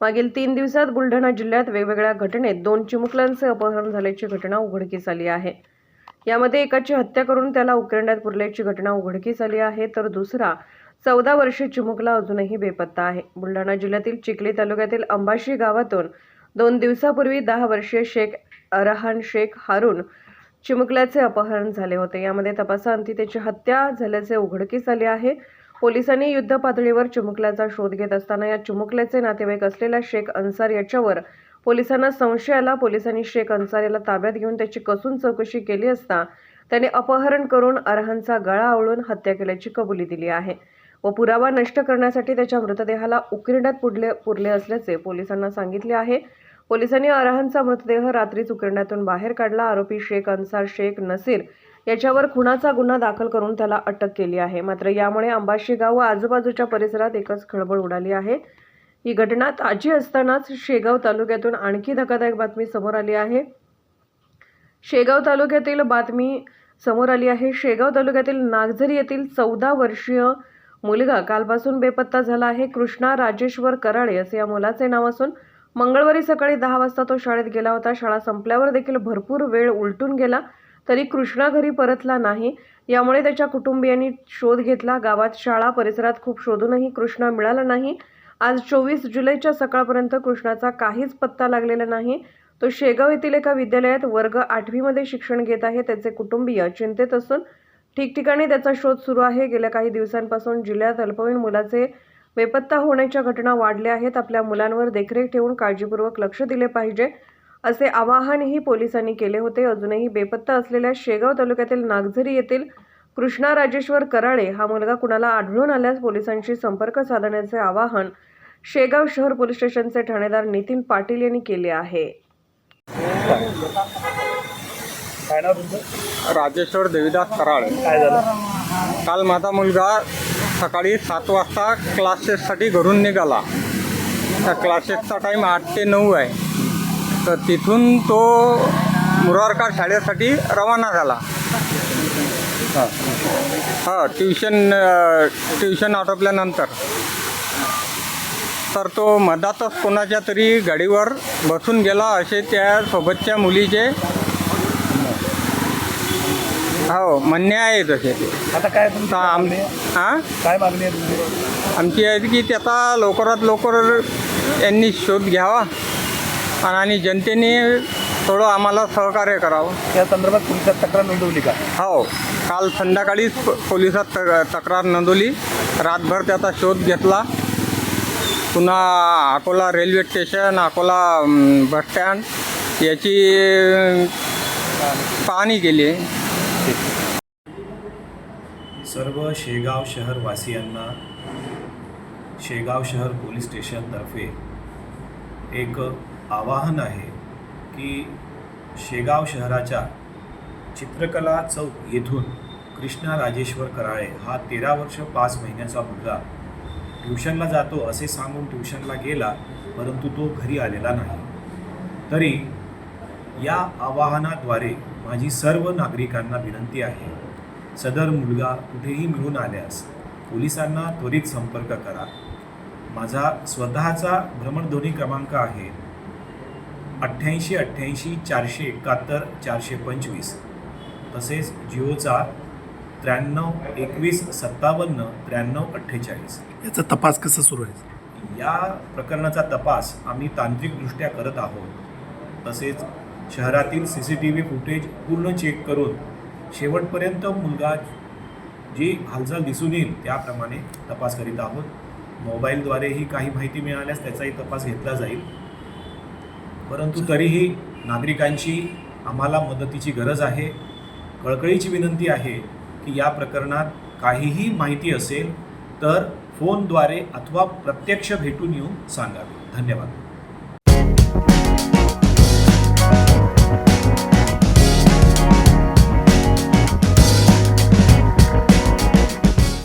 मागील तीन दिवसात बुलढाणा जिल्ह्यात वेगवेगळ्या घटनेत दोन चिमुकल्यांचे अपहरण झाल्याची घटना उघडकीस आली आहे. यामध्ये एकाची हत्या करून त्याला उकरंड्यात पुरल्याची घटना उघडकीस आली आहे तर दुसरा चौदा वर्षीय चिमुकला अजूनही बेपत्ता आहे. बुलढाणा जिल्ह्यातील चिखली तालुक्यातील अंबाशी गावातून दोन दिवसापूर्वी दहा वर्षीय शेख अरहान शेख हारून चिमुकल्याचे अपहरण झाले होते. यामध्ये तपासाअंती त्याची हत्या झाल्याचे उघडकीस आले आहे. पोलिसांनी युद्ध पातळीवर चिमुकल्याचा शोध घेत असताना या चिमुकल्याचे नातेवाईक असलेल्या शेख अन्सार याच्यावर पोलिसांना संशय आला. पोलिसांनी शेख अन्सार याला ताब्यात घेऊन त्याची कसून चौकशी केली असता त्याने अपहरण करून अरहानचा गळा आवळून हत्या केल्याची कबुली दिली आहे व पुरावा नष्ट करण्यासाठी त्याच्या मृतदेहाला उकिरड्यात पुरले पुरले असल्याचे पोलिसांना सांगितले आहे. पोलिसांनी अरहानचा मृतदेह रात्रीच उकिरण्यातून बाहेर काढला. आरोपी शेख अन्सार शेख नसीर याच्यावर खुनाचा गुन्हा दाखल करून त्याला अटक केली आहे. मात्र यामुळे अंबाशी गाव व आजूबाजूच्या परिसरात एकच खळबळ उडाली आहे. ही घटना ताजी असतानाच शेगाव तालुक्यातून आणखी धक्कादायक बातमी समोर आली आहे. शेगाव तालुक्यातील बातमी समोर आली आहे. शेगाव तालुक्यातील नागझरी येथील चौदा वर्षीय मुलगा कालपासून बेपत्ता झाला आहे. कृष्णा राजेश्वर कराळे असे या मुलाचे नाव असून मंगळवारी सकाळी दहा वाजता तो शाळेत गेला होता. शाळा संपल्यावर देखील भरपूर वेळ उलटून गेला. तरी कृष्णा घरी परतला नाही. यामुळे त्याच्या कुटुंबियांनी शोध घेतला. गावात शाळा परिसरात खूप शोधूनही कृष्णा मिळाला नाही. आज चोवीस जुलैच्या सकाळपर्यंत कृष्णाचा काहीच पत्ता लागलेला नाही. तो शेगाव येथील एका विद्यालयात वर्ग आठवीमध्ये शिक्षण घेत आहे. त्याचे कुटुंबीय चिंतेत असून ठिकठिकाणी त्याचा शोध सुरू आहे. गेल्या काही दिवसांपासून जिल्ह्यात अल्पवयीन मुलाचे बेपत्ता होण्याच्या घटना वाढल्या आहेत. आपल्या मुलांवर देखरेख ठेवून काळजीपूर्वक लक्ष दिले पाहिजे. असे आवाहनही पोलिसांनी केले होते. अजूनही बेपत्ता असलेल्या शेगाव तालुक्यातील नागझरी येथील कृष्णा राजेश्वर कराळे हा मुलगा कुणाला आढळून आल्यास पोलिसांशी संपर्क साधण्याचे आवाहन शेगाव शहर पोलीस स्टेशनचे ठाणेदार नितीन पाटील यांनी केले आहे. राजेश्वर देवीदास कराळ. काय झालं? काल माझा मुलगा सकाळी सात वाजता क्लासेससाठी घरून निघाला. त्या क्लासेसचा टाईम आठ ते नऊ आहे. तर तिथून तो मुरारका शाळेसाठी रवाना झाला. हां हां ट्युशन ट्युशन आटोपल्यानंतर. तर तो मधातच कोणाच्या तरी गाडीवर बसून गेला असे त्या सोबतच्या मुलीचे हो म्हणणे आहे तसे ते. आता काय आम? हां? काय मागणी आहे आमची आहे की त्याचा लवकरात लवकर यांनी शोध घ्यावा. आणि जनतेने थोडं आम्हाला सहकार्य करावं. त्या संदर्भात पोलिसात तक्रार नोंदवली का? हो. काल संध्याकाळीच प- पोलिसात त- तक्रार नोंदवली. रातभर त्याचा शोध घेतला. पुन्हा Akola railway station Akola bus stand याची अं, पाहणी केली सर्व शेगाव शहरवासियांना शेगाव शहर पोलीस स्टेशनतर्फे एक आवाहन आहे की शेगाव शहराच्या चित्रकला चौक येथून कृष्णा राजेश्वर कराळे हा तेरा वर्ष पाच महिन्याचा मुलगा ट्युशनला जातो असे सांगून ट्युशनला गेला परंतु तो घरी आलेला नाही. तरी या आवाहनाद्वारे माझी सर्व नागरिकांना विनंती आहे सदर मुलगा कुठेही मिळून आल्यास पोलिसांना त्वरित संपर्क करा. माझा स्वतःचा भ्रमणध्वनी क्रमांक आहे अठ्ठ्याऐंशी अठ्ठ्याऐंशी चारशे एकाहत्तर चारशे पंचवीस. तसेच जिओचा त्र्याण्णव एकवीस सत्तावन्न त्र्याण्णव अठ्ठेचाळीस. याचा तपास कसा सुरू आहे? या प्रकरणाचा तपास आम्ही तांत्रिकदृष्ट्या करत आहोत. तसेच शहरातील C C T V footage पूर्ण चेक करून शेवटपर्यंत मुलगा जी हालचाल दिसून येईल त्याप्रमाणे तपास करीत आहोत. मोबाईलद्वारेही काही माहिती मिळाल्यास त्याचाही तपास घेतला जाईल. परंतु तरीही नागरिकांची आम्हाला मदतीची गरज आहे. कळकळीची विनंती आहे की या प्रकरणात काहीही माहिती असेल तर फोनद्वारे अथवा प्रत्यक्ष भेटून येऊन सांगावे. धन्यवाद.